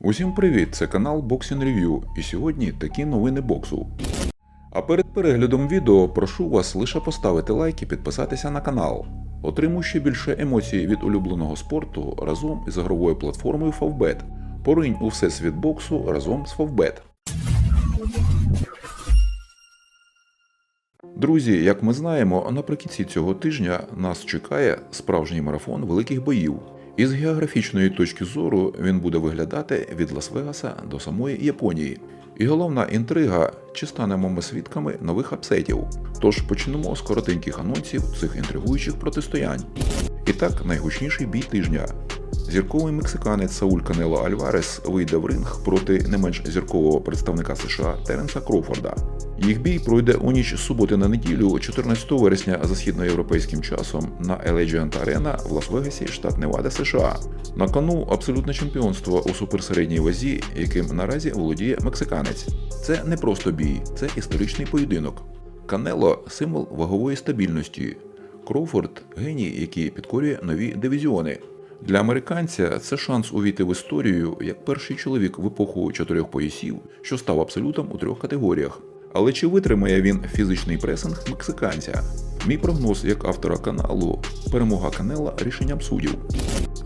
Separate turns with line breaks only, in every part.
Усім привіт! Це канал Boxing Review і сьогодні такі новини боксу. А перед переглядом відео прошу вас лише поставити лайк і підписатися на канал. Отримуй ще більше емоцій від улюбленого спорту разом із ігровою платформою Favbet. Поринь у всесвіт боксу разом з Favbet. Друзі, як ми знаємо, наприкінці цього тижня нас чекає справжній марафон великих боїв. Із географічної точки зору він буде виглядати від Лас-Вегаса до самої Японії. І головна інтрига, чи станемо ми свідками нових апсетів. Тож почнемо з коротеньких анонсів цих інтригуючих протистоянь. І так, найгучніший бій тижня. Зірковий мексиканець Сауль Канело Альварес вийде в ринг проти не менш зіркового представника США Теренса Кроуфорда. Їх бій пройде у ніч суботи на неділю, 14 вересня за східноєвропейським часом на Allegiant Arena в Лас-Вегасі, штат Невада, США. На кону абсолютне чемпіонство у суперсередній вазі, яким наразі володіє мексиканець. Це не просто бій, це історичний поєдинок. Канело символ вагової стабільності. Кроуфорд геній, який підкорює нові дивізіони. Для американця це шанс увійти в історію як перший чоловік в епоху чотирьох поясів, що став абсолютом у трьох категоріях. Але чи витримає він фізичний пресинг мексиканця? Мій прогноз як автора каналу перемога Канела рішенням суддів.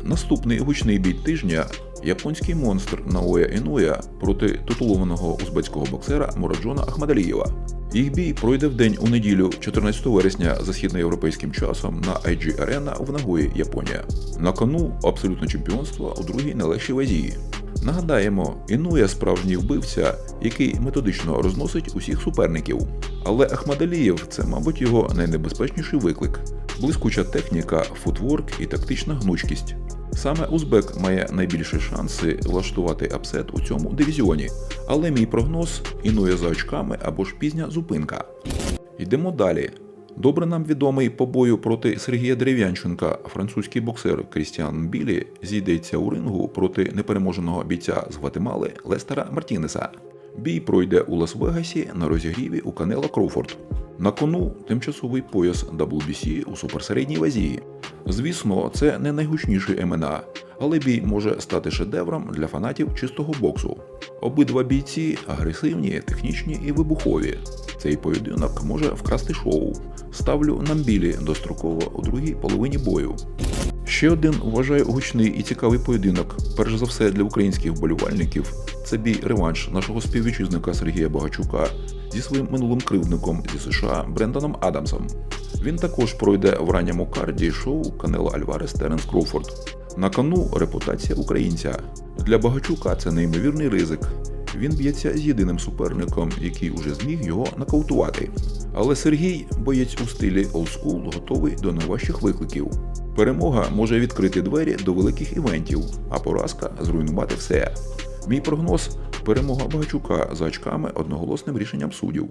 Наступний гучний бій тижня японський монстр Наоя Інуя проти титулованого узбецького боксера Мураджона Ахмадалієва. Їх бій пройде в день у неділю, 14 вересня за східноєвропейським часом на IG Arena в Нагої, Японія. На кону абсолютне чемпіонство у другій найлегшій вазі. Нагадаємо, Інуя справжній вбивця, який методично розносить усіх суперників. Але Ахмадалієв це, мабуть, його найнебезпечніший виклик: блискуча техніка, футворк і тактична гнучкість. Саме Узбек має найбільші шанси влаштувати апсет у цьому дивізіоні. Але мій прогноз інує за очками або ж пізня зупинка. Йдемо далі. Добре нам відомий по бою проти Сергія Дерев'янченка французький боксер Крістіан Білі зійдеться у рингу проти непереможеного бійця з Гватемали Лестера Мартінеса. Бій пройде у Лас-Вегасі на розігріві у Канела Кроуфорд. На кону тимчасовий пояс WBC у суперсередній вазі. Звісно, це не найгучніший МНА, але бій може стати шедевром для фанатів чистого боксу. Обидва бійці агресивні, технічні і вибухові. Цей поєдинок може вкрасти шоу. Ставлю намбілі достроково у другій половині бою. Ще один вважаю гучний і цікавий поєдинок, перш за все для українських вболівальників. Це бій реванш нашого співвітчизника Сергія Богачука зі своїм минулим кривдником зі США Бренданом Адамсом. Він також пройде в ранньому карді шоу Канело Альварес Теренс Кроуфорд. На кону репутація українця. Для Богачука це неймовірний ризик. Він б'ється з єдиним суперником, який уже зміг його нокаутувати. Але Сергій, боєць у стилі олдскул, готовий до найважчих викликів. Перемога може відкрити двері до великих івентів, а поразка зруйнувати все. Мій прогноз перемога Багачука за очками одноголосним рішенням суддів.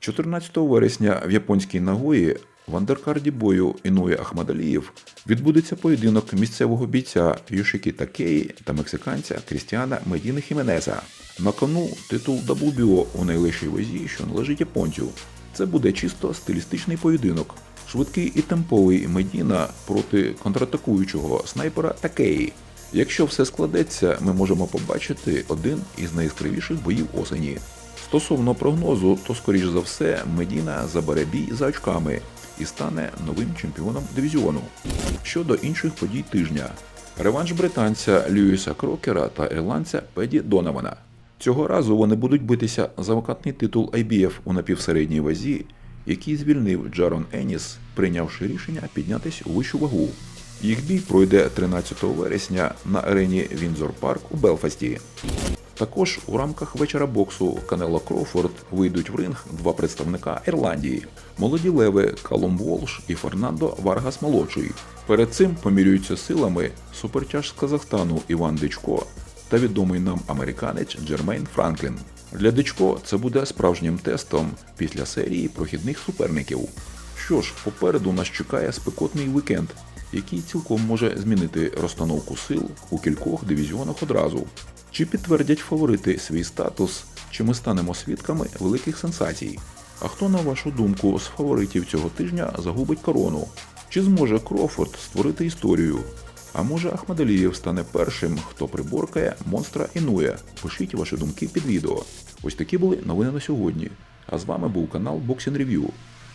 14 вересня в японській Нагої в андеркарді бою Інує Ахмадаліїв відбудеться поєдинок місцевого бійця Йошики Такеї та мексиканця Крістіана Медіни Хіменеса. На кону титул WBO у найлегшій вазі, що належить японцю. Це буде чисто стилістичний поєдинок. Швидкий і темповий Медіна проти контратакуючого снайпера Такеї. Якщо все складеться, ми можемо побачити один із найяскравіших боїв осені. Стосовно прогнозу, то скоріш за все Медіна забере бій за очками і стане новим чемпіоном дивізіону. Щодо інших подій тижня, реванш британця Льюіса Крокера та ірландця Педі Донована. Цього разу вони будуть битися за вакантний титул IBF у напівсередній вазі, який звільнив Джарон Еніс, прийнявши рішення піднятись у вищу вагу. Їх бій пройде 13 вересня на арені Вінзор Парк у Белфасті. Також у рамках вечора боксу Канело Кроуфорд вийдуть в ринг два представника Ірландії молоді леви Калум Волш і Фернандо Варгас молодший. Перед цим помірюються силами супертяж з Казахстану Іван Дичко та відомий нам американець Джермейн Франклін. Для Дичко це буде справжнім тестом після серії прохідних суперників. Що ж, попереду нас чекає спекотний вікенд, який цілком може змінити розстановку сил у кількох дивізіонах одразу. Чи підтвердять фаворити свій статус, чи ми станемо свідками великих сенсацій? А хто, на вашу думку, з фаворитів цього тижня загубить корону? Чи зможе Крофорд створити історію? А може Ахмадалієв стане першим, хто приборкає монстра Інуя? Пишіть ваші думки під відео. Ось такі були новини на сьогодні. А з вами був канал Boxing Review.